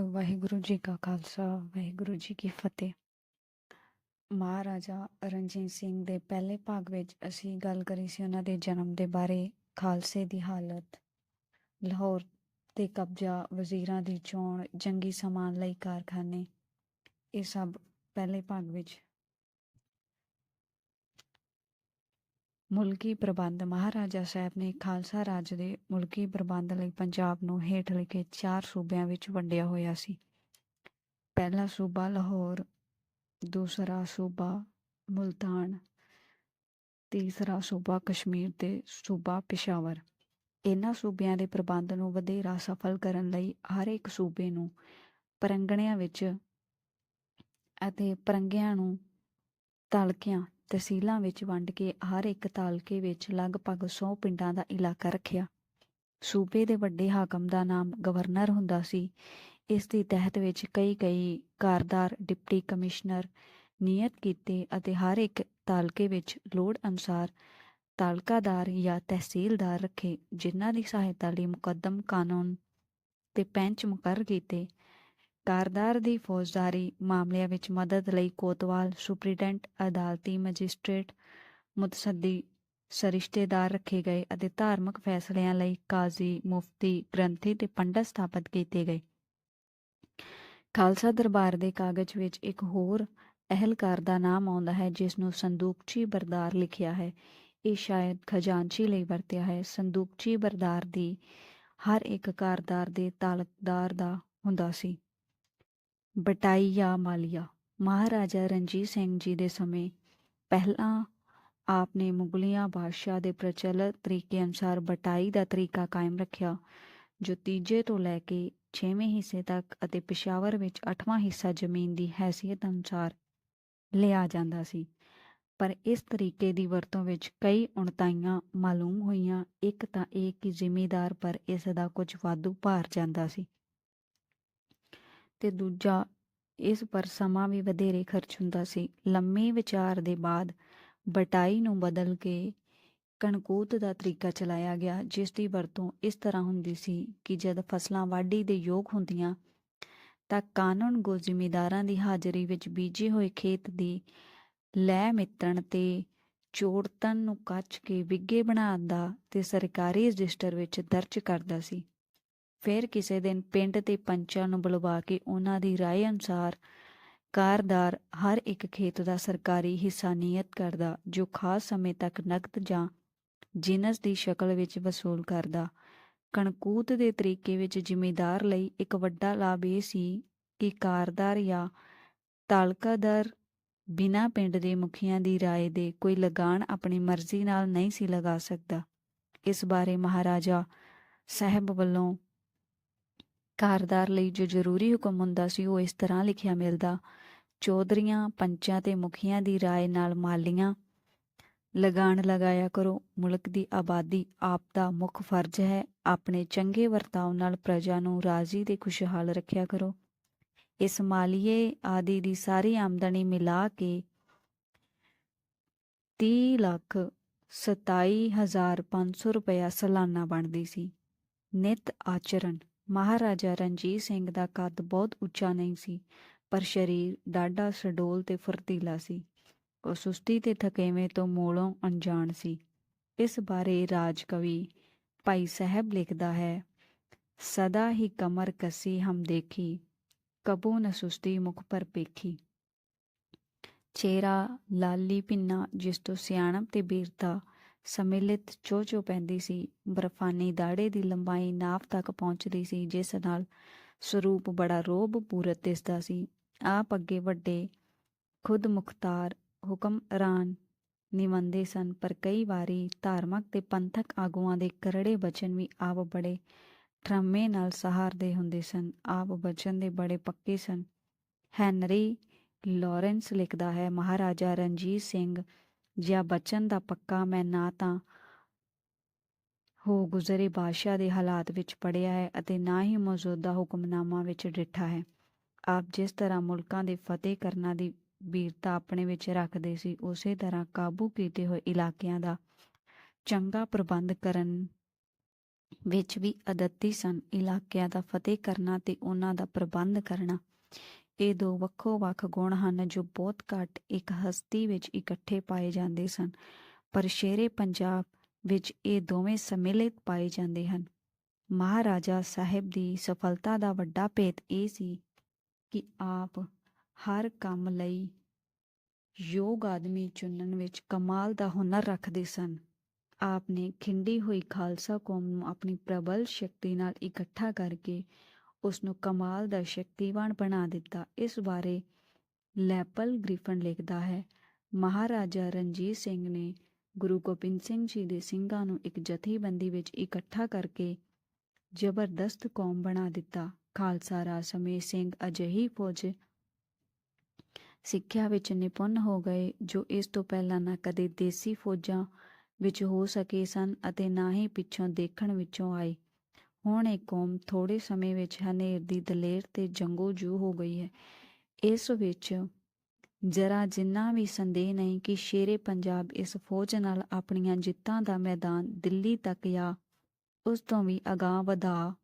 ਵਾਹਿਗੁਰੂ ਜੀ ਕਾ ਖਾਲਸਾ, ਵਾਹਿਗੁਰੂ ਜੀ ਕੀ ਫਤਿਹ। ਮਹਾਰਾਜਾ ਰਣਜੀਤ ਸਿੰਘ ਦੇ ਪਹਿਲੇ ਭਾਗ ਵਿੱਚ ਅਸੀਂ ਗੱਲ ਕਰੀ ਸੀ ਉਹਨਾਂ ਦੇ ਜਨਮ ਦੇ ਬਾਰੇ, ਖਾਲਸੇ ਦੀ ਹਾਲਤ। ਲਾਹੌਰ ਤੇ ਕਬਜ਼ਾ ਵਜ਼ੀਰਾਂ ਦੀ ਚੋਣ, ਜੰਗੀ ਸਮਾਨ ਲਈ ਕਾਰਖਾਨੇ। ਇਹ ਸਭ ਪਹਿਲੇ ਭਾਗ ਵਿੱਚ ਮੁਲਕੀ ਪ੍ਰਬੰਧ, ਮਹਾਰਾਜਾ ਸਾਹਿਬ ਨੇ ਖਾਲਸਾ ਰਾਜ ਦੇ ਮੁਲਕੀ ਪ੍ਰਬੰਧ ਲਈ ਪੰਜਾਬ ਨੂੰ ਹੇਠ ਲਿਖੇ ਚਾਰ ਸੂਬਿਆਂ ਵਿੱਚ ਵੰਡਿਆ ਹੋਇਆ ਸੀ। ਪਹਿਲਾ ਸੂਬਾ ਲਾਹੌਰ, ਦੂਸਰਾ ਸੂਬਾ ਮੁਲਤਾਨ, ਤੀਸਰਾ ਸੂਬਾ ਕਸ਼ਮੀਰ ਤੇ ਸੂਬਾ ਪਿਸ਼ਾਵਰ। ਇਹਨਾਂ ਸੂਬਿਆਂ ਦੇ ਪ੍ਰਬੰਧ ਨੂੰ ਵਧੇਰਾ ਸਫਲ ਕਰਨ ਲਈ ਹਰ ਇੱਕ ਸੂਬੇ ਨੂੰ ਪਰੰਗਣਿਆਂ ਵਿੱਚ ਅਤੇ ਪਰੰਗਿਆਂ ਨੂੰ ਤਲਕਿਆਂ ਤਹਿਸੀਲਾਂ ਵਿੱਚ ਵੰਡ ਕੇ ਹਰ ਇੱਕ ਤਾਲਕੇ ਵਿੱਚ ਲਗਭਗ 100 ਪਿੰਡਾਂ ਦਾ ਇਲਾਕਾ ਰੱਖਿਆ। ਸੂਬੇ ਦੇ ਵੱਡੇ ਹਾਕਮ ਦਾ ਨਾਮ ਗਵਰਨਰ ਹੁੰਦਾ ਸੀ। ਇਸ ਦੀ ਤਹਿਤ ਵਿੱਚ ਕਈ ਕਈ ਕਾਰਦਾਰ, ਡਿਪਟੀ ਕਮਿਸ਼ਨਰ ਨਿਯਤ ਕੀਤੇ ਅਤੇ ਹਰ ਇੱਕ ਤਾਲਕੇ ਵਿੱਚ ਲੋੜ ਅਨੁਸਾਰ ਤਾਲਕਾਦਾਰ ਜਾਂ ਤਹਿਸੀਲਦਾਰ ਰੱਖੇ, ਜਿਨ੍ਹਾਂ ਦੀ ਸਹਾਇਤਾ ਲਈ ਮੁਕੱਦਮ ਕਾਨੂੰਨ ਤੇ ਪੈਂਚ ਮੁਕਰ ਕੀਤੇ। ਕਾਰਦਾਰ ਦੀ ਫੌਜਦਾਰੀ ਮਾਮਲਿਆਂ ਵਿੱਚ ਮਦਦ ਲਈ ਕੋਤਵਾਲ, ਸੁਪਰੀਡੈਂਟ, ਅਦਾਲਤੀ ਮੈਜਿਸਟ੍ਰੇਟ, ਮੁਤਸੱਦੀ ਸਰਿਸ਼ਤੇਦਾਰ ਰੱਖੇ ਗਏ ਅਤੇ ਧਾਰਮਿਕ ਫੈਸਲਿਆਂ ਲਈ ਕਾਜ਼ੀ ਮੁਫਤੀ ਗ੍ਰੰਥੀ ਤੇ ਪੰਡਤ ਸਥਾਪਿਤ ਕੀਤੇ ਗਏ। ਖਾਲਸਾ ਦਰਬਾਰ ਦੇ ਕਾਗਜ਼ ਵਿੱਚ ਇੱਕ ਹੋਰ ਅਹਿਲਕਾਰ ਦਾ ਨਾਮ ਆਉਂਦਾ ਹੈ, ਜਿਸ ਨੂੰ ਸੰਦੂਕਚੀ ਬਰਦਾਰ ਲਿਖਿਆ ਹੈ। ਇਹ ਸ਼ਾਇਦ ਖਜ਼ਾਨਚੀ ਲਈ ਵਰਤਿਆ ਹੈ। ਸੰਦੂਕਚੀ ਬਰਦਾਰ ਦੀ ਹਰ ਇੱਕ ਕਾਰਦਾਰ ਦੇ ਤਾਲਕਦਾਰ ਦਾ ਹੁੰਦਾ ਸੀ। ਬਟਾਈ ਮਾਲੀਆ। ਮਹਾਰਾਜਾ ਰਣਜੀਤ ਸਿੰਘ ਜੀ ਦੇ ਸਮੇਂ ਪਹਿਲਾਂ ਆਪ ਨੇ ਮੁਗਲੀਆਂ ਬਾਦਸ਼ਾਹ ਦੇ ਪ੍ਰਚਲਿਤ ਤਰੀਕੇ ਅਨੁਸਾਰ ਬਟਾਈ ਦਾ ਤਰੀਕਾ ਕਾਇਮ ਰੱਖਿਆ, ਜੋ ਤੀਜੇ ਤੋਂ ਲੈ ਕੇ 6ਵੇਂ ਹਿੱਸੇ ਤੱਕ ਅਤੇ ਪਿਸ਼ਾਵਰ ਵਿੱਚ 8ਵਾਂ ਹਿੱਸਾ ਜ਼ਮੀਨ ਦੀ ਹੈਸੀਅਤ ਅਨੁਸਾਰ ਲਿਆ ਜਾਂਦਾ ਸੀ। ਪਰ ਇਸ ਤਰੀਕੇ ਦੀ ਵਰਤੋਂ ਵਿੱਚ ਕਈ ਉਣਤਾਈਆਂ ਮਾਲੂਮ ਹੋਈਆਂ। ਇੱਕ ਤਾਂ ਇਹ ਕਿ ਜ਼ਿਮੀਦਾਰ ਪਰ ਇਸ ਦਾ ਕੁਝ ਵਾਧੂ ਭਾਰ ਜਾਂਦਾ ਸੀ। ਤੇ ਦੂਜਾ ਇਸ ਪਰ ਸਮਾਂ ਵੀ ਵਧੇਰੇ ਖਰਚ ਹੁੰਦਾ ਸੀ। ਲੰਮੇ ਵਿਚਾਰ ਦੇ ਬਾਅਦ ਬਟਾਈ ਨੂੰ ਬਦਲ ਕੇ ਕਣਕੂਤ ਦਾ ਤਰੀਕਾ ਚਲਾਇਆ ਗਿਆ, ਜਿਸ ਦੀ ਵਰਤੋਂ ਇਸ ਤਰ੍ਹਾਂ ਹੁੰਦੀ ਸੀ ਕਿ ਜਦ ਫਸਲਾਂ ਵਾਢੀ ਦੇ ਯੋਗ ਹੁੰਦੀਆਂ ਤਾਂ ਕਾਨੂੰਨ ਗੋ ਜ਼ਿਮੀਦਾਰਾਂ ਦੀ ਹਾਜ਼ਰੀ ਵਿੱਚ ਬੀਜੇ ਹੋਏ ਖੇਤ ਦੀ ਲੈ ਮਿੱਤਣ ਤੇ ਚੋੜਤਨ ਨੂੰ ਕੱਚ ਕੇ ਵਿੱਗੇ ਬਣਾਉਣ ਦਾ ਤੇ ਸਰਕਾਰੀ ਰਜਿਸਟਰ ਵਿੱਚ ਦਰਜ ਕਰਦਾ ਸੀ। ਫਿਰ ਕਿਸੇ ਦਿਨ ਪਿੰਡ ਤੇ ਪੰਚਾਂ ਨੂੰ ਬੁਲਵਾ ਕੇ ਉਹਨਾਂ ਦੀ رائے ਅਨੁਸਾਰ ਕਾਰਦਾਰ ਹਰ ਇੱਕ ਖੇਤ ਦਾ ਸਰਕਾਰੀ ਹਿੱਸਾ ਨਿਯਤ ਕਰਦਾ ਜੋ ਖਾਸ ਸਮੇਂ ਤੱਕ ਨਕਦ ਜਾਂ ਜਿਨਸ ਦੀ ਸ਼ਕਲ ਵਿੱਚ ਵਸੂਲ ਕਰਦਾ ਕਣਕੂਤ ਦੇ ਤਰੀਕੇ ਵਿੱਚ ਜ਼ਿਮੀਦਾਰ ਲਈ ਇੱਕ ਵੱਡਾ ਲਾਭ ਇਹ ਸੀ ਕਿ ਕਾਰਦਾਰ ਜਾਂ ਤਾਲਕਾਦਾਰ ਬਿਨਾਂ ਪਿੰਡ ਦੇ ਮੁਖੀਆਂ ਦੀ رائے ਦੇ ਕੋਈ ਲਗਾਨ ਆਪਣੀ ਮਰਜ਼ੀ ਨਾਲ ਨਹੀਂ ਸੀ ਲਗਾ ਸਕਦਾ ਇਸ ਬਾਰੇ ਮਹਾਰਾਜਾ ਸਾਹਿਬ ਵੱਲੋਂ ਕਾਰਦਾਰ ਲਈ ਜੋ ਜ਼ਰੂਰੀ ਹੁਕਮ ਹੁੰਦਾ ਸੀ, ਉਹ ਇਸ ਤਰ੍ਹਾਂ ਲਿਖਿਆ ਮਿਲਦਾ, ਚੌਧਰੀਆਂ, ਪੰਚਾਂ ਤੇ ਮੁਖੀਆਂ ਦੀ ਰਾਏ ਨਾਲ ਮਾਲੀਆਂ ਲਗਾਣ ਲਗਾਇਆ ਕਰੋ। ਮੁਲਕ ਦੀ ਆਬਾਦੀ ਆਪ ਦਾ ਮੁੱਖ ਫਰਜ਼ ਹੈ। ਆਪਣੇ ਚੰਗੇ ਵਰਤਾਓ ਨਾਲ ਪ੍ਰਜਾ ਨੂੰ ਰਾਜ਼ੀ ਤੇ ਖੁਸ਼ਹਾਲ ਰੱਖਿਆ ਕਰੋ। ਇਸ ਮਾਲੀਏ ਆਦਿ ਦੀ ਸਾਰੀ ਆਮਦਨੀ ਮਿਲਾ ਕੇ 30 ਲੱਖ 27500 ਰੁਪਇਆ ਸਾਲਾਨਾ ਬਣਦੀ ਸੀ। ਨਿਤ ਆਚਰਣ ਮਹਾਰਾਜਾ ਰਣਜੀਤ ਸਿੰਘ ਦਾ ਕੱਦ ਬਹੁਤ ਉੱਚਾ ਨਹੀਂ ਸੀ, ਪਰ ਸਰੀਰ ਡਾਢਾ ਸਡੋਲ ਤੇ ਫੁਰਤੀਲਾ ਸੀ। ਉਹ ਸੁਸਤੀ ਤੇ ਥਕੇਵੇਂ ਤੋਂ ਮੂਲੋਂ ਅਣਜਾਣ ਸੀ। ਇਸ ਬਾਰੇ ਰਾਜ ਕਵੀ ਭਾਈ ਸਾਹਿਬ ਲਿਖਦਾ ਹੈ, ਸਦਾ ਹੀ ਕਮਰ ਕਸੀ ਹਮ ਦੇਖੀ, ਕਬੋ ਨ ਸੁਸਤੀ ਮੁਖ ਪਰ ਪੇਖੀ। ਚਿਹਰਾ ਲਾਲੀ ਪਿੰਨਾ ਜਿਸ ਤੋਂ ਸਿਆਣਪ ਤੇ ਬੀਰਤਾ ਸਮਿਲਿਤ ਚੋ-ਚੋ ਪੈਂਦੀ ਸੀ। ਬਰਫਾਨੀ ਦਾੜੇ ਦੀ ਲੰਬਾਈ ਨਾਫ ਤੱਕ ਪਹੁੰਚਦੀ ਸੀ, ਜਿਸ ਨਾਲ ਸਰੂਪ ਬੜਾ ਰੋਬ ਪੂਰਤ ਦਿਸਦਾ ਸੀ। ਆਪ ਅੱਗੇ ਵੱਡੇ ਖੁਦ ਮੁਖਤਾਰ ਹੁਕਮ ਨਿਵੰਦੇ ਸਨ, ਪਰ ਕਈ ਵਾਰੀ ਧਾਰਮਿਕ ਤੇ ਪੰਥਕ ਆਗੂਆਂ ਦੇ ਕਰੜੇ ਬਚਨ ਵੀ ਆਪ ਬੜੇ ਠਰਮੇ ਨਾਲ ਸਹਾਰਦੇ ਹੁੰਦੇ ਸਨ। ਆਪ ਬਚਨ ਦੇ ਬੜੇ ਪੱਕੇ ਸਨ। ਹੈਨਰੀ ਲਾਰੈਂਸ ਲਿਖਦਾ ਹੈ, ਮਹਾਰਾਜਾ ਰਣਜੀਤ ਸਿੰਘ ਜਿਆ ਬਚਨ ਦਾ ਪੱਕਾ ਮੈਂ ਨਾ ਤਾਂ ਹੋ ਗੁਜ਼ਰੇ ਬਾਦਸ਼ਾਹ ਦੇ ਹਾਲਾਤ ਵਿੱਚ ਪੜਿਆ ਹੈ ਅਤੇ ਨਾ ਹੀ ਮੌਜੂਦਾ ਹੁਕਮਨਾਮਾ ਵਿੱਚ ਡਿੱਠਾ ਹੈ। ਆਪ ਜਿਸ ਤਰ੍ਹਾਂ ਮੁਲਕਾਂ ਦੇ ਫਤਿਹ ਕਰਨਾ ਦੀ ਵੀਰਤਾ ਆਪਣੇ ਵਿੱਚ ਰੱਖਦੇ ਸੀ, ਉਸੇ ਤਰ੍ਹਾਂ ਕਾਬੂ ਕੀਤੇ ਹੋਏ ਇਲਾਕਿਆਂ ਦਾ ਚੰਗਾ ਪ੍ਰਬੰਧ ਕਰਨ ਵਿੱਚ ਵੀ ਅਦੱਤੀ ਸਨ। ਇਲਾਕਿਆਂ ਦਾ ਫਤਿਹ ਕਰਨਾ ਤੇ ਉਹਨਾਂ ਦਾ ਪ੍ਰਬੰਧ ਕਰਨਾ ਇਹ ਦੋ ਵੱਖੋ ਵੱਖ ਗੁਣ ਹਨ ਜੋ ਬਹੁਤ ਘੱਟ ਇੱਕ ਹਸਤੀ ਵਿੱਚ ਇਕੱਠੇ ਪਾਏ ਜਾਂਦੇ ਸਨ, ਪਰ ਸ਼ੇਰੇ ਪੰਜਾਬ ਵਿੱਚ ਇਹ ਦੋਵੇਂ ਸਮਿਲਿਤ ਪਾਏ ਜਾਂਦੇ ਹਨ। ਮਹਾਰਾਜਾ ਸਾਹਿਬ ਦੀ ਸਫਲਤਾ ਦਾ ਵੱਡਾ ਭੇਤ ਇਹ ਸੀ ਕਿ ਆਪ ਹਰ ਕੰਮ ਲਈ ਯੋਗ ਆਦਮੀ ਚੁਣਨ ਵਿੱਚ ਕਮਾਲ ਦਾ ਹੁਨਰ ਰੱਖਦੇ ਸਨ। ਆਪ ਨੇ ਖਿੰਡੀ ਹੋਈ ਖਾਲਸਾ ਕੌਮ ਨੂੰ ਆਪਣੀ ਪ੍ਰਬਲ ਸ਼ਕਤੀ ਨਾਲ ਇਕੱਠਾ ਕਰਕੇ ਉਸ ਨੂੰ ਕਮਾਲ ਦਾ ਸ਼ਕਤੀਵਾਨ ਬਣਾ ਦਿੱਤਾ। ਇਸ ਬਾਰੇ ਲੈਪਲ ਗ੍ਰਿਫਨ ਲਿਖਦਾ ਹੈ। ਮਹਾਰਾਜਾ ਰਣਜੀਤ ਸਿੰਘ ਨੇ ਗੁਰੂ ਗੋਬਿੰਦ ਸਿੰਘ ਜੀ ਦੇ ਸਿੰਘਾਂ ਨੂੰ ਇੱਕ ਜਥੇਬੰਦੀ ਵਿੱਚ ਇਕੱਠਾ ਕਰਕੇ ਜ਼ਬਰਦਸਤ ਕੌਮ ਬਣਾ ਦਿੱਤਾ। ਖਾਲਸਾ ਰਾਜ ਸਮੇਂ ਸਿੰਘ ਅਜਿਹੀ ਫੌਜ ਸਿੱਖਿਆ ਵਿੱਚ ਨਿਪੁੰਨ ਹੋ ਗਏ, ਜੋ ਇਸ ਤੋਂ ਪਹਿਲਾਂ ਨਾ ਕਦੇ ਦੇਸੀ ਫੌਜਾਂ ਵਿੱਚ ਹੋ ਸਕੇ ਸਨ ਅਤੇ ਨਾ ਹੀ ਪਿੱਛੋਂ ਦੇਖਣ ਵਿੱਚੋਂ ਆਏ। ਹੁਣ ਇਹ ਕੌਮ ਥੋੜੇ ਸਮੇਂ ਵਿੱਚ ਹਨੇਰ ਦੀ ਦਲੇਰ ਤੇ ਜੰਗੋਜੂ ਹੋ ਗਈ ਹੈ। ਇਸ ਵਿੱਚ ਜਰਾ ਜਿੰਨਾ ਵੀ ਸੰਦੇਹ ਨਹੀਂ ਕਿ ਸ਼ੇਰੇ ਪੰਜਾਬ ਇਸ ਫੌਜ ਨਾਲ ਆਪਣੀਆਂ ਜਿੱਤਾਂ ਦਾ ਮੈਦਾਨ ਦਿੱਲੀ ਤੱਕ ਜਾਂ ਉਸ ਤੋਂ ਵੀ ਅਗਾਂਹ ਵਧਾ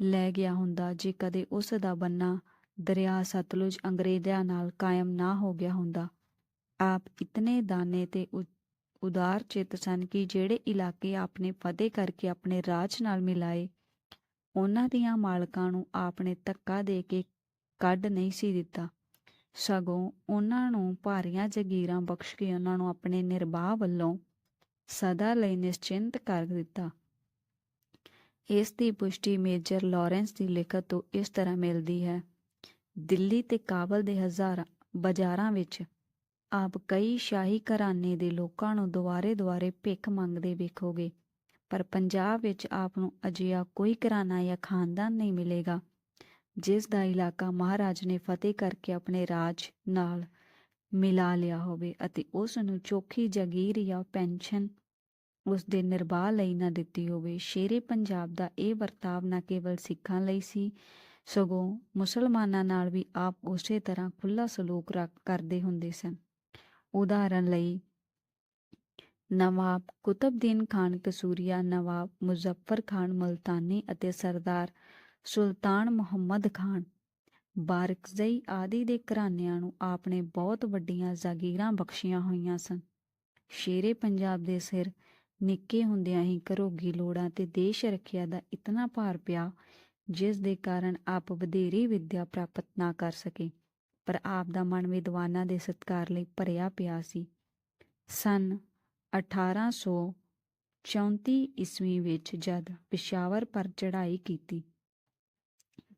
ਲੈ ਗਿਆ ਹੁੰਦਾ, ਜੇ ਕਦੇ ਉਸ ਦਾ ਬੰਨਾ ਦਰਿਆ ਸਤਲੁਜ ਅੰਗਰੇਜ਼ਾਂ ਨਾਲ ਕਾਇਮ ਨਾ ਹੋ ਗਿਆ ਹੁੰਦਾ। ਆਪ ਇਤਨੇ ਦਾਨੇ ਤੇ ਉਦਾਰ ਚਿੱਤ ਸਨ ਕਿ ਜਿਹੜੇ ਇਲਾਕੇ ਆਪਨੇ ਫਤਿਹ ਕਰਕੇ ਆਪਣੇ ਰਾਜ ਨਾਲ ਮਿਲਾਏ, ਉਹਨਾਂ ਦੀਆਂ ਮਾਲਕਾਂ ਨੂੰ ਆਪਨੇ ਧੱਕਾ ਦੇ ਕੇ ਕੱਢ ਨਹੀਂ ਸੀ ਦਿੱਤਾ। ਸਗੋਂ ਉਹਨਾਂ ਨੂੰ ਭਾਰੀਆਂ ਜਗੀਰਾਂ ਬਖਸ਼ ਕੇ ਉਹਨਾਂ ਨੂੰ ਆਪਣੇ ਨਿਰਬਾਹ ਵੱਲੋਂ ਸਦਾ ਲਈ ਨਿਸ਼ਚਿੰਤ ਕਰ ਦਿੱਤਾ। ਇਸ ਦੀ ਪੁਸ਼ਟੀ ਮੇਜਰ ਲਾਰੈਂਸ ਦੀ ਲਿਖਤ ਤੋਂ ਇਸ ਤਰ੍ਹਾਂ ਮਿਲਦੀ ਹੈ, ਦਿੱਲੀ ਤੇ ਕਾਬਲ ਦੇ ਹਜ਼ਾਰਾਂ ਬਾਜ਼ਾਰਾਂ ਵਿੱਚ ਆਪ ਕਈ ਸ਼ਾਹੀ ਘਰਾਣੇ ਦੇ ਲੋਕਾਂ ਨੂੰ ਦੁਆਰੇ ਦੁਆਰੇ ਭਿੱਖ ਮੰਗਦੇ ਵੇਖੋਗੇ। ਪਰ ਪੰਜਾਬ ਵਿੱਚ ਆਪ ਨੂੰ ਅਜਿਹਾ ਕੋਈ ਘਰਾਣਾ ਜਾਂ ਖਾਨਦਾਨ ਨਹੀਂ ਮਿਲੇਗਾ, ਜਿਸ ਦਾ ਇਲਾਕਾ ਮਹਾਰਾਜ ਨੇ ਫਤਿਹ ਕਰਕੇ ਆਪਣੇ ਰਾਜ ਨਾਲ ਮਿਲਾ ਲਿਆ ਹੋਵੇ ਅਤੇ ਉਸ ਨੂੰ ਚੋਖੀ ਜਾਗੀਰ ਜਾਂ ਪੈਨਸ਼ਨ ਉਸ ਦੇ ਨਿਰਵਾਹ ਲਈ ਨਾ ਦਿੱਤੀ ਹੋਵੇ। ਸ਼ੇਰੇ ਪੰਜਾਬ ਦਾ ਇਹ ਵਰਤਾਵ ਨਾ ਕੇਵਲ ਸਿੱਖਾਂ ਲਈ ਸੀ, ਸਗੋਂ ਮੁਸਲਮਾਨਾਂ ਨਾਲ ਵੀ ਆਪ ਉਸੇ ਤਰ੍ਹਾਂ ਖੁੱਲਾ ਸਲੂਕ ਰੱਖ, ਕਰਦੇ ਹੁੰਦੇ ਸਨ। ਉਦਾਹਰਨ ਲਈ, ਨਵਾਬ ਕੁਤਬਦੀਨ ਖਾਨ ਕਸੂਰੀਆ, ਨਵਾਬ ਮੁਜ਼ੱਫਰ ਖਾਨ ਮਲਤਾਨੀ ਅਤੇ ਸਰਦਾਰ ਸੁਲਤਾਨ ਮੁਹੰਮਦ ਖਾਨ ਬਾਰਕਜ਼ਈ ਆਦਿ ਦੇ ਘਰਾਣਿਆਂ ਨੂੰ ਆਪਣੇ ਬਹੁਤ ਵੱਡੀਆਂ ਜਾਗੀਰਾਂ ਬਖਸ਼ੀਆਂ ਹੋਈਆਂ ਸਨ। ਸ਼ੇਰੇ ਪੰਜਾਬ ਦੇ ਸਿਰ ਨਿੱਕੇ ਹੁੰਦਿਆਂ ਹੀ ਘਰੋਗੀ ਲੋੜਾਂ ਤੇ ਦੇਸ਼ ਰੱਖਿਆ ਦਾ ਇਤਨਾ ਭਾਰ ਪਿਆ, ਜਿਸ ਦੇ ਕਾਰਨ ਆਪ ਵਧੇਰੀ ਵਿੱਦਿਆ ਪ੍ਰਾਪਤ ਨਾ ਕਰ ਸਕੇ। ਪਰ ਆਪ ਦਾ ਮਨ ਵਿਦਵਾਨਾਂ ਦੇ ਸਤਕਾਰ ਲਈ ਭਰਿਆ ਪਿਆ ਸੀ। ਸਨ 1834 ਈਸਵੀ ਵਿੱਚ ਜਦ ਪਿਸ਼ਾਵਰ ਪਰ ਚੜ੍ਹਾਈ ਕੀਤੀ,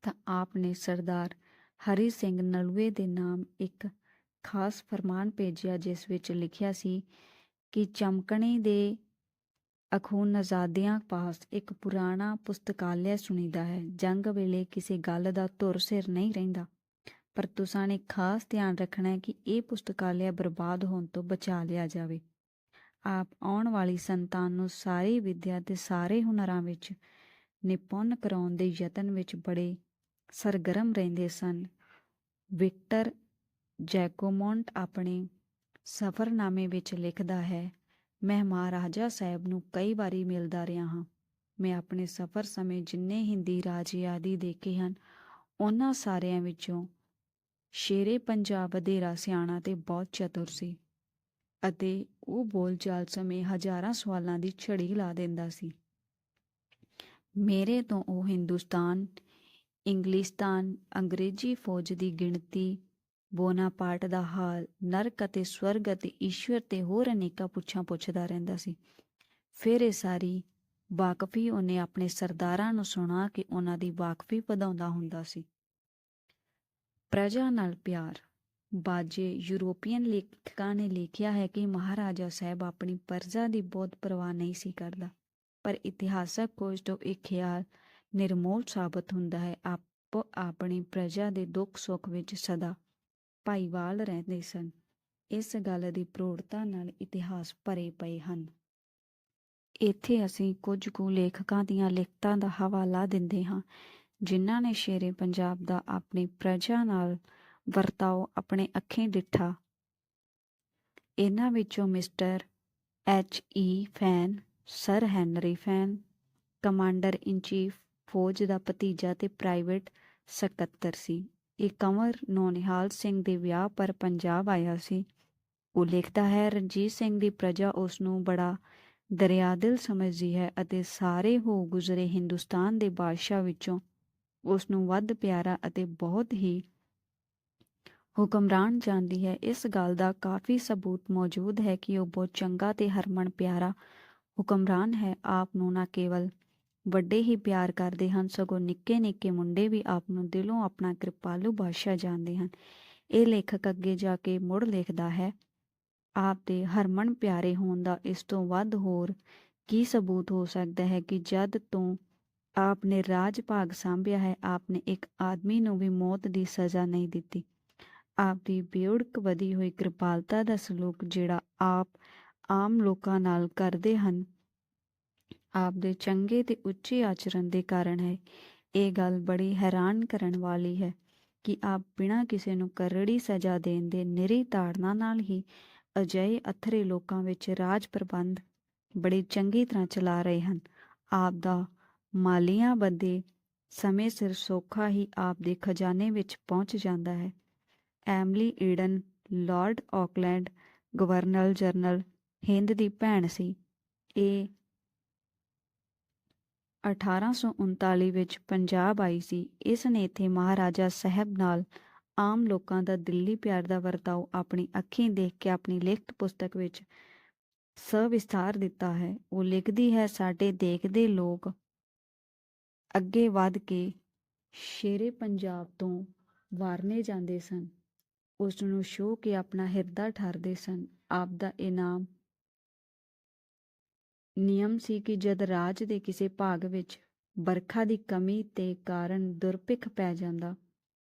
ਤਾਂ ਆਪ ਨੇ ਸਰਦਾਰ ਹਰੀ ਸਿੰਘ ਨਲੂਏ ਦੇ ਨਾਮ ਇੱਕ ਖਾਸ ਫਰਮਾਨ ਭੇਜਿਆ, ਜਿਸ ਵਿੱਚ ਲਿਖਿਆ ਸੀ ਕਿ ਚਮਕਣੀ ਦੇ ਅਖੂਨ ਨਜ਼ਾਦਿਆਂ ਪਾਸ ਇੱਕ ਪੁਰਾਣਾ ਪੁਸਤਕਾਲਿਆ ਸੁਣੀਦਾ ਹੈ। ਜੰਗ ਵੇਲੇ ਕਿਸੇ ਗੱਲ ਦਾ ਧੁਰ ਸਿਰ ਨਹੀਂ ਰਹਿੰਦਾ। ਪਰ ਤੁਸਾਂ ਨੇ ਖਾਸ ਧਿਆਨ ਰੱਖਣਾ ਹੈ ਕਿ ਇਹ ਪੁਸਤਕਾਲਿਆ ਬਰਬਾਦ ਹੋਣ ਤੋਂ ਬਚਾ ਲਿਆ ਜਾਵੇ। ਆਪ ਆਉਣ ਵਾਲੀ ਸੰਤਾਨ ਨੂੰ ਸਾਰੀ ਵਿਦਿਆ ਤੇ ਸਾਰੇ ਹੁਨਰਾਂ ਵਿੱਚ ਨਿਪੁੰਨ ਕਰਾਉਣ ਦੇ ਯਤਨ ਵਿੱਚ ਬੜੇ ਸਰਗਰਮ ਰਹਿੰਦੇ ਸਨ। ਵਿਕਟਰ ਜੈਕੋਮੌਂਟ ਆਪਣੇ ਸਫ਼ਰਨਾਮੇ ਵਿੱਚ ਲਿਖਦਾ ਹੈ, ਮੈਂ ਮਹਾਰਾਜਾ ਸਾਹਿਬ ਨੂੰ ਕਈ ਵਾਰੀ ਮਿਲਦਾ ਰਿਹਾ ਹਾਂ। ਮੈਂ ਆਪਣੇ ਸਫ਼ਰ ਸਮੇਂ ਜਿੰਨੇ ਹਿੰਦੀ ਰਾਜੇ ਆਦਿ ਦੇਖੇ ਹਨ, ਉਹਨਾਂ ਸਾਰਿਆਂ ਵਿੱਚੋਂ ਸ਼ੇਰੇ ਪੰਜਾਬ ਵਧੇਰਾ ਸਿਆਣਾ ਤੇ ਬਹੁਤ ਚਤੁਰ ਸੀ ਅਤੇ ਉਹ ਬੋਲਚਾਲ ਸਮੇਂ ਹਜ਼ਾਰਾਂ ਸਵਾਲਾਂ ਦੀ ਛੜੀ ਲਾ ਦਿੰਦਾ ਸੀ। ਮੇਰੇ ਤੋਂ ਉਹ ਹਿੰਦੁਸਤਾਨ, ਇੰਗਲਿਸਤਾਨ, ਅੰਗਰੇਜ਼ੀ ਫੌਜ ਦੀ ਗਿਣਤੀ, ਬੋਨਾਪਾਰਟ ਦਾ ਹਾਲ, ਨਰਕ ਅਤੇ ਸਵਰਗ ਅਤੇ ਈਸ਼ਵਰ ਤੇ ਹੋਰ ਅਨੇਕਾਂ ਪੁੱਛਾਂ ਪੁੱਛਦਾ ਰਹਿੰਦਾ ਸੀ। ਫਿਰ ਇਹ ਸਾਰੀ ਵਾਕਫੀ ਉਹਨੇ ਆਪਣੇ ਸਰਦਾਰਾਂ ਨੂੰ ਸੁਣਾ ਕੇ ਉਹਨਾਂ ਦੀ ਵਾਕਫੀ ਵਧਾਉਂਦਾ ਹੁੰਦਾ ਸੀ। ਪ੍ਰਜਾ ਨਾਲ ਪਿਆਰ। ਬਾਜੇ ਯੂਰੋਪੀਅਨ ਲੇਖਕਾਂ ਨੇ ਲਿਖਿਆ ਹੈ ਕਿ ਮਹਾਰਾਜਾ ਸਾਹਿਬ ਆਪਣੀ ਪ੍ਰਜਾ ਦੀ ਬਹੁਤ ਪਰਵਾਹ ਨਹੀਂ ਸੀ ਕਰਦਾ। ਪਰ ਇਤਿਹਾਸਕ ਖੋਜ ਤੋਂ ਇਹ ਖਿਆਲ ਨਿਰਮੋਲ ਸਾਬਤ ਹੁੰਦਾ ਹੈ, ਆਪੋ ਆਪਣੀ ਪ੍ਰਜਾ ਦੇ ਦੁੱਖ ਸੁੱਖ ਵਿੱਚ ਸਦਾ ਭਾਈਵਾਲ ਰਹਿੰਦੇ ਸਨ। ਇਸ ਗੱਲ ਦੀ ਪ੍ਰੋੜਤਾ ਨਾਲ ਇਤਿਹਾਸ ਭਰੇ ਪਏ ਹਨ। ਇੱਥੇ ਅਸੀਂ ਕੁਝ ਕੁ ਲੇਖਕਾਂ ਦੀਆਂ ਲਿਖਤਾਂ ਦਾ ਹਵਾਲਾ ਦਿੰਦੇ ਹਾਂ। ਜਿਨ੍ਹਾਂ ਨੇ ਸ਼ੇਰੇ ਪੰਜਾਬ ਦਾ ਆਪਣੀ ਪ੍ਰਜਾ ਨਾਲ ਵਰਤਾਓ ਆਪਣੇ ਅੱਖੀਂ ਡਿੱਠਾ। ਇਹਨਾਂ ਵਿੱਚੋਂ mister H E Fane, sir Henry Fane, commander in chief ਫੌਜ ਦਾ ਭਤੀਜਾ ਤੇ ਪ੍ਰਾਈਵੇਟ ਸਕੱਤਰ ਸੀ। ਇਹ ਕੰਵਰ ਨੌਨਿਹਾਲ ਸਿੰਘ ਦੇ ਵਿਆਹ ਪਰ ਪੰਜਾਬ ਆਇਆ ਸੀ। ਉਹ ਲਿਖਦਾ ਹੈ, ਰਣਜੀਤ ਸਿੰਘ ਦੀ ਪ੍ਰਜਾ ਉਸ ਨੂੰ ਬੜਾ ਦਰਿਆਦਿਲ ਸਮਝਦੀ ਹੈ ਅਤੇ ਸਾਰੇ ਹੋ ਗੁਜ਼ਰੇ ਹਿੰਦੁਸਤਾਨ ਦੇ ਬਾਦਸ਼ਾਹ ਵਿੱਚੋਂ ਉਸ ਨੂੰ ਵੱਧ ਪਿਆਰਾ ਅਤੇ ਬਹੁਤ ਹੀ ਹੁਕਮਰਾਨ ਜਾਣਦੀ ਹੈ। ਇਸ ਗੱਲ ਦਾ ਕਾਫੀ ਸਬੂਤ ਮੌਜੂਦ ਹੈ ਕਿ ਉਹ ਬਹੁਤ ਚੰਗਾ ਤੇ ਹਰਮਨ ਪਿਆਰਾ ਹੁਕਮਰਾਨ ਹੈ। ਆਪ ਨੂੰ ਨਾ ਕੇਵਲ ਵੱਡੇ ਹੀ ਪਿਆਰ ਕਰਦੇ ਹਨ, ਸਗੋਂ ਨਿੱਕੇ ਨਿੱਕੇ ਮੁੰਡੇ ਵੀ ਆਪ ਨੂੰ ਦਿਲੋਂ ਆਪਣਾ ਕਿਰਪਾਲੂ ਬਾਦਸ਼ਾਹ ਜਾਣਦੇ ਹਨ। ਇਹ ਲੇਖਕ ਅੱਗੇ ਜਾ ਕੇ ਮੁੜ ਲਿਖਦਾ ਹੈ, ਆਪ ਦੇ ਹਰਮਨ ਪਿਆਰੇ ਹੋਣ ਦਾ ਇਸ ਤੋਂ ਵੱਧ ਹੋਰ ਕੀ ਸਬੂਤ ਹੋ ਸਕਦਾ ਹੈ ਕਿ ਜਦ ਤੋਂ ਆਪ ਨੇ ਰਾਜ ਭਾਗ ਸੰਭਿਆ ਹੈ ਆਪ ਨੇ ਇੱਕ ਆਦਮੀ ਨੂੰ ਵੀ ਮੌਤ ਦੀ ਸਜ਼ਾ ਨਹੀਂ ਦਿੱਤੀ। ਆਪ ਦੀ ਬੇਉੜਕ ਵਧੀ ਹੋਈ ਕਿਰਪਾਲਤਾ ਦਾ ਸਲੂਕ ਜਿਹੜਾ ਆਪ ਆਮ ਲੋਕਾਂ ਨਾਲ ਕਰਦੇ ਹਨ ਆਪ ਦੇ ਚੰਗੇ ਤੇ ਉੱਚੇ ਆਚਰਣ ਦੇ ਕਾਰਨ ਹੈ। ਇਹ ਗੱਲ ਬੜੀ ਹੈਰਾਨ ਕਰਨ ਵਾਲੀ ਹੈ ਕਿ ਆਪ ਬਿਨਾਂ ਕਿਸੇ ਨੂੰ ਕਰੜੀ ਸਜ਼ਾ ਦੇਣ ਦੇ ਨਿਰੀ ਤਾੜਨਾ ਨਾਲ ਹੀ ਅਜਿਹੇ ਅਥਰੇ ਲੋਕਾਂ ਵਿੱਚ ਰਾਜ ਪ੍ਰਬੰਧ ਬੜੀ ਚੰਗੀ ਤਰ੍ਹਾਂ ਚਲਾ ਰਹੇ ਹਨ। ਆਪ ਦਾ ਮਾਲੀਆਂ ਬੰਦੇ ਸਮੇਂ ਸਿਰ ਸੌਖਾ ਹੀ ਆਪ ਦੇ ਖਜ਼ਾਨੇ ਵਿੱਚ ਪਹੁੰਚ ਜਾਂਦਾ ਹੈ। Emily Eden, lord Auckland governor general Hind ਦੀ ਭੈਣ ਸੀ। ਇਹ 1839 ਵਿੱਚ ਪੰਜਾਬ ਆਈ ਸੀ। ਇਸ ਨੇ ਇੱਥੇ ਮਹਾਰਾਜਾ ਸਾਹਿਬ ਨਾਲ ਆਮ ਲੋਕਾਂ ਦਾ ਦਿੱਲੀ ਪਿਆਰ ਦਾ ਵਰਤਾਓ ਆਪਣੀ ਅੱਖੀਂ ਦੇਖ ਕੇ ਆਪਣੀ ਲਿਖਤ ਪੁਸਤਕ ਵਿੱਚ ਸਵਿਸਥਾਰ ਦਿੱਤਾ ਹੈ। ਉਹ ਲਿਖਦੀ ਹੈ, ਸਾਡੇ ਦੇਖਦੇ ਲੋਕ ਅੱਗੇ ਵੱਧ ਕੇ ਸ਼ੇਰੇ ਪੰਜਾਬ ਤੋਂ ਵਾਰਨੇ ਜਾਂਦੇ ਸਨ। ਉਸ ਨੂੰ ਸ਼ੋਹ ਕੇ ਆਪਣਾ ਹਿਰਦਾ ਠਰਦੇ ਸਨ। ਆਪ ਦਾ ਇਨਾਮ ਨਿਯਮ ਸੀ ਕਿ ਜਦ ਰਾਜ ਦੇ ਕਿਸੇ ਭਾਗ ਵਿੱਚ ਬਰਖਾ ਦੀ ਕਮੀ ਤੇ ਕਾਰਨ ਦੁਰਭਿੱਖ ਪੈ ਜਾਂਦਾ,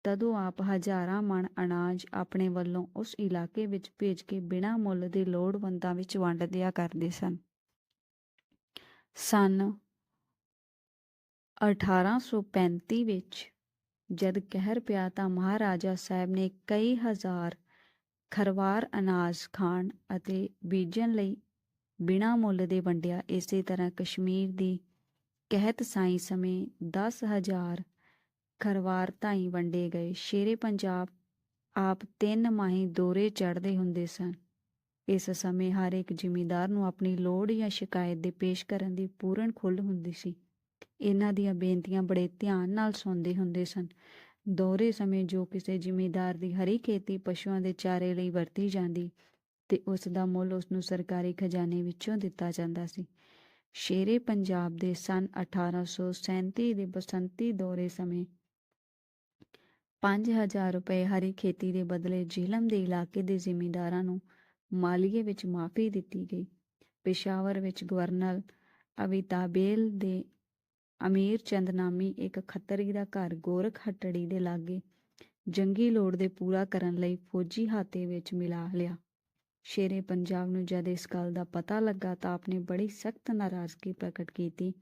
ਤਦੋਂ ਆਪ ਹਜ਼ਾਰਾਂ ਮਣ ਅਨਾਜ ਆਪਣੇ ਵੱਲੋਂ ਉਸ ਇਲਾਕੇ ਵਿੱਚ ਭੇਜ ਕੇ ਬਿਨਾਂ ਮੁੱਲ ਦੇ ਲੋੜਵੰਦਾਂ ਵਿੱਚ ਵੰਡ ਦਿਆ ਕਰਦੇ ਸਨ। ਸਨ 1835 ਵਿੱਚ ਜਦ ਕਹਿਰ ਪਿਆ ਤਾਂ ਮਹਾਰਾਜਾ ਸਾਹਿਬ ਨੇ ਕਈ ਹਜ਼ਾਰ ਖਰਵਾਰ ਅਨਾਜ ਖਾਣ ਅਤੇ ਬੀਜਣ ਲਈ ਬਿਨਾਂ ਮੁੱਲ ਦੇ ਵੰਡਿਆ। ਇਸੇ ਤਰ੍ਹਾਂ ਕਸ਼ਮੀਰ ਦੀ ਕਹਿਤ ਸਾਈ ਸਮੇਂ 10000 ਖਰਵਾਰ ਧਾਈ ਵੰਡੇ ਗਏ। ਸ਼ੇਰੇ ਪੰਜਾਬ ਆਪ ਤਿੰਨ ਮਾਹੀ ਦੋਰੇ ਚੜ੍ਹਦੇ ਹੁੰਦੇ ਸਨ। ਇਸ ਸਮੇਂ ਹਰ ਇੱਕ ਜ਼ਿਮੀਂਦਾਰ ਨੂੰ ਆਪਣੀ ਲੋੜ ਜਾਂ ਸ਼ਿਕਾਇਤ ਦੇ ਪੇਸ਼ ਕਰਨ ਦੀ ਪੂਰਨ ਖੁੱਲ੍ਹ ਹੁੰਦੀ ਸੀ। ਇਹਨਾਂ ਦੀਆਂ ਬੇਨਤੀਆਂ ਬੜੇ ਧਿਆਨ ਨਾਲ ਸੁਣਦੇ ਹੁੰਦੇ ਸਨ। ਦੋਰੇ ਸਮੇਂ ਜੋ ਕਿਸੇ ਜ਼ਿਮੀਂਦਾਰ ਦੀ ਹਰੀ ਖੇਤੀ ਪਸ਼ੂਆਂ ਦੇ ਚਾਰੇ ਲਈ ਵਰਤੀ ਜਾਂਦੀ ਤੇ ਉਸ ਦਾ ਮੁੱਲ ਉਸ ਨੂੰ ਸਰਕਾਰੀ ਖਜ਼ਾਨੇ ਵਿੱਚੋਂ ਦਿੱਤਾ ਜਾਂਦਾ ਸੀ। ਸ਼ੇਰੇ ਪੰਜਾਬ ਦੇ ਸਨ 1837 ਦੇ ਬਸੰਤੀ ਦੌਰੇ ਸਮੇਂ 5000 ਰੁਪਏ ਹਰੀ ਖੇਤੀ ਦੇ ਬਦਲੇ ਜ਼ਿਲਮ ਦੇ ਇਲਾਕੇ ਦੇ ਜ਼ਿਮੀਂਦਾਰਾਂ ਨੂੰ ਮਾਲੀਏ ਵਿੱਚ ਮਾਫੀ ਦਿੱਤੀ ਗਈ। ਪੇਸ਼ਾਵਰ ਵਿੱਚ ਗਵਰਨਰ ਅਵਿਤਾਬੇਲ ਦੇ ਅਮੀਰ ਚੰਦ ਨਾਮੀ ਇੱਕ ਖੱਤਰੀ ਦਾ ਘਰ ਗੋਰਖ ਹੱਟੜੀ ਦੇ ਲਾਗੇ ਜੰਗੀ ਲੋੜ ਦੇ ਪੂਰਾ ਕਰਨ ਲਈ ਫੌਜੀ ਹਾਤੇ ਵਿੱਚ ਮਿਲਾ ਲਿਆ। ਸ਼ੇਰੇ ਪੰਜਾਬ ਨੂੰ ਜਦ ਇਸ ਗੱਲ ਦਾ ਪਤਾ ਲੱਗਾ ਤਾਂ ਆਪਨੇ ਬੜੀ ਸਖਤ ਨਾਰਾਜ਼ਗੀ ਪ੍ਰਗਟ ਕੀਤੀ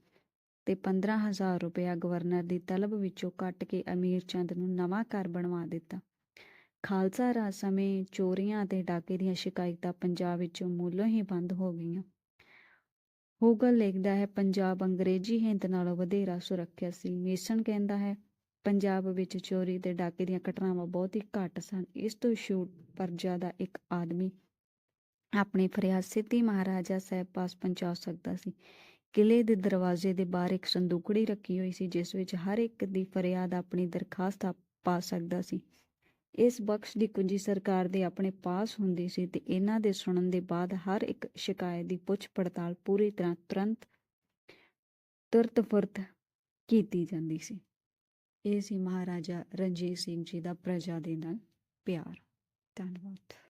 ਤੇ 15000 ਰੁਪਇਆ ਗਵਰਨਰ ਦੀ ਤਲਬ ਵਿੱਚੋਂ ਕੱਟ ਕੇ ਅਮੀਰ ਚੰਦ ਨੂੰ ਨਵਾਂ ਘਰ ਬਣਵਾ ਦਿੱਤਾ। ਖਾਲਸਾ ਰਾਜ ਸਮੇਂ ਚੋਰੀਆਂ ਤੇ ਡਾਕੇ ਦੀਆਂ ਸ਼ਿਕਾਇਤਾਂ ਪੰਜਾਬ ਵਿੱਚੋਂ ਮੂਲੋਂ ਹੀ ਬੰਦ ਹੋ ਗਈਆਂ। ਹੋਗਲ ਲਿਖਦਾ ਹੈ, ਪੰਜਾਬ ਅੰਗਰੇਜ਼ੀ ਹਿੰਦ ਨਾਲੋਂ ਵਧੇਰਾ ਸੁਰੱਖਿਅਤ ਸੀ। ਮੇਸਨ ਕਹਿੰਦਾ ਹੈ, ਪੰਜਾਬ ਵਿੱਚ ਚੋਰੀ ਤੇ ਡਾਕੇ ਦੀਆਂ ਘਟਨਾਵਾਂ ਬਹੁਤ ਹੀ ਘੱਟ ਸਨ। ਇਸ ਤੋਂ ਛੂਟ ਪਰਜਾ ਦਾ ਇੱਕ ਆਦਮੀ ਆਪਣੀ ਫਰਿਆਦ ਸਿੱਧੀ ਮਹਾਰਾਜਾ ਸਾਹਿਬ ਪਾਸ ਪਹੁੰਚਾ ਸਕਦਾ ਸੀ। ਕਿਲੇ ਦੇ ਦਰਵਾਜ਼ੇ ਦੇ ਬਾਹਰ ਇੱਕ ਸੰਦੂਕੜੀ ਰੱਖੀ ਹੋਈ ਸੀ, ਜਿਸ ਵਿੱਚ ਹਰ ਇੱਕ ਦੀ ਫਰਿਆਦ ਆਪਣੀ ਦਰਖਾਸਤ ਪਾ ਸਕਦਾ ਸੀ। ਇਸ ਬਖਸ਼ ਦੀ ਕੁੰਜੀ ਸਰਕਾਰ ਦੇ ਆਪਣੇ ਪਾਸ ਹੁੰਦੀ ਸੀ ਤੇ ਇਹਨਾਂ ਦੇ ਸੁਣਨ ਦੇ ਬਾਅਦ ਹਰ ਇੱਕ ਸ਼ਿਕਾਇਤ ਦੀ ਪੁੱਛ ਪੜਤਾਲ ਪੂਰੀ ਤਰ੍ਹਾਂ ਤੁਰੰਤ ਤੁਰਤ ਫੁਰਤ ਕੀਤੀ ਜਾਂਦੀ ਸੀ। ਇਹ ਸੀ ਮਹਾਰਾਜਾ ਰਣਜੀਤ ਸਿੰਘ ਜੀ ਦਾ ਪ੍ਰਜਾ ਦੇ ਨਾਲ ਪਿਆਰ। ਧੰਨਵਾਦ।